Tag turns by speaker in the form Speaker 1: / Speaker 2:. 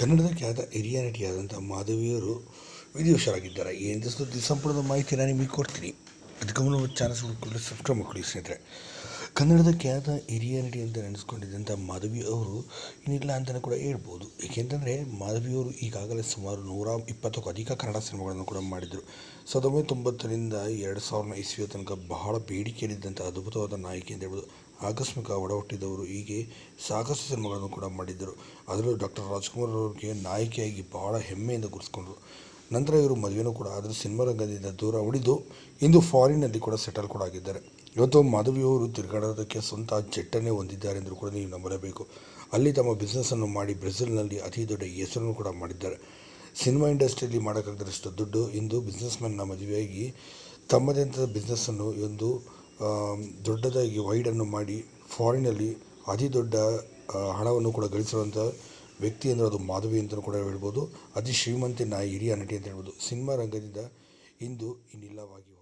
Speaker 1: ಕನ್ನಡದ ಖ್ಯಾತ ಹಿರಿಯ ನಟಿಯಾದಂಥ ಮಾಧವಿಯವರು ವಿಧಿವಶರಾಗಿದ್ದಾರೆ. ಏನಿದೆ ಸುದ್ದಿ ಮಾಹಿತಿ ನಾನು ನಿಮಗೆ ಕೊಡ್ತೀನಿ. ಅದಕ್ಕೆ ಮುನ್ನ ಚಾನಲ್ ಹುಡುಕೊಂಡು ಸಬ್ಸ್ಕ್ರೈಬ್ ಮಾಡ್ಕೊಳ್ಳಿ ಸ್ನೇಹಿತರೆ. ಕನ್ನಡದ ಖ್ಯಾತ ಹಿರಿಯ ನಟಿ ಅಂತ ನೆನೆಸ್ಕೊಂಡಿದ್ದಂಥ ಮಾಧವಿ ಅವರು ಏನಿಲ್ಲ ಅಂತಲೇ ಕೂಡ ಹೇಳ್ಬೋದು. ಏಕೆಂತಂದರೆ ಮಾಧವಿಯವರು ಈಗಾಗಲೇ ಸುಮಾರು ನೂರ ಇಪ್ಪತ್ತಕ್ಕೂ ಅಧಿಕ ಕನ್ನಡ ಸಿನಿಮಾಗಳನ್ನು ಕೂಡ ಮಾಡಿದರು. ಸಾವಿರದ ಒಂಬೈನೂರ ತೊಂಬತ್ತರಿಂದ ಎರಡು ಸಾವಿರದ ಇಸ್ವಿಯ ತನಕ ಬಹಳ ಬೇಡಿಕೆಯಲ್ಲಿದ್ದಂಥ ಅದ್ಭುತವಾದ ನಾಯಕಿ ಅಂತ ಹೇಳ್ಬೋದು. ಆಕಸ್ಮಿಕ ಒಡಹುಟ್ಟಿದವರು ಹೀಗೆ ಸಾಕಷ್ಟು ಸಿನಿಮಾಗಳನ್ನು ಕೂಡ ಮಾಡಿದ್ದರು. ಅದರಲ್ಲೂ ಡಾಕ್ಟರ್ ರಾಜ್ಕುಮಾರ್ ಅವರಿಗೆ ನಾಯಕಿಯಾಗಿ ಬಹಳ ಹೆಮ್ಮೆಯಿಂದ ಗುರುತಿಸ್ಕೊಂಡ್ರು. ನಂತರ ಇವರು ಮದುವೆನೂ ಕೂಡ, ಆದರೆ ಸಿನಿಮಾ ರಂಗದಿಂದ ದೂರ ಉಳಿದು ಇಂದು ಫಾರಿನ್ನಲ್ಲಿ ಕೂಡ ಸೆಟಲ್ ಕೂಡ ಆಗಿದ್ದಾರೆ. ಇವತ್ತು ಮಾಧವಿಯವರು ತಿರುಗಾಡೋದಕ್ಕೆ ಸ್ವಂತ ಜೆಟ್ಟನ್ನೇ ಹೊಂದಿದ್ದಾರೆ ಎಂದರೂ ಕೂಡ ನೀವು ನಂಬಲೇಬೇಕು. ಅಲ್ಲಿ ತಮ್ಮ ಬಿಸ್ನೆಸ್ಸನ್ನು ಮಾಡಿ ಬ್ರೆಜಿಲ್ನಲ್ಲಿ ಅತಿ ದೊಡ್ಡ ಹೆಸರನ್ನು ಕೂಡ ಮಾಡಿದ್ದಾರೆ. ಸಿನಿಮಾ ಇಂಡಸ್ಟ್ರಿಯಲ್ಲಿ ಮಾಡೋಕ್ಕಾಗದಷ್ಟು ದುಡ್ಡು ಇಂದು ಬಿಸ್ನೆಸ್ ಮ್ಯಾನ್ನ ಮದುವೆಯಾಗಿ ತಮ್ಮದೇ ಅಂತ ಬಿಸ್ನೆಸ್ಸನ್ನು ಒಂದು ದೊಡ್ಡದಾಗಿ ವೈಡನ್ನು ಮಾಡಿ ಫಾರಿನಲ್ಲಿ ಅತಿ ದೊಡ್ಡ ಹಣವನ್ನು ಕೂಡ ಗಳಿಸಿರುವಂಥ ವ್ಯಕ್ತಿ ಅಂದರೆ ಅದು ಮಾಧವಿ ಅಂತಲೂ ಕೂಡ ಹೇಳ್ಬೋದು. ಅತಿ ನಾಯಿ, ಹಿರಿಯ ನಟಿ ಅಂತ ಹೇಳ್ಬೋದು. ಸಿನಿಮಾ ರಂಗದಿಂದ ಇಂದು ಇನ್ನಿಲ್ಲವಾಗಿ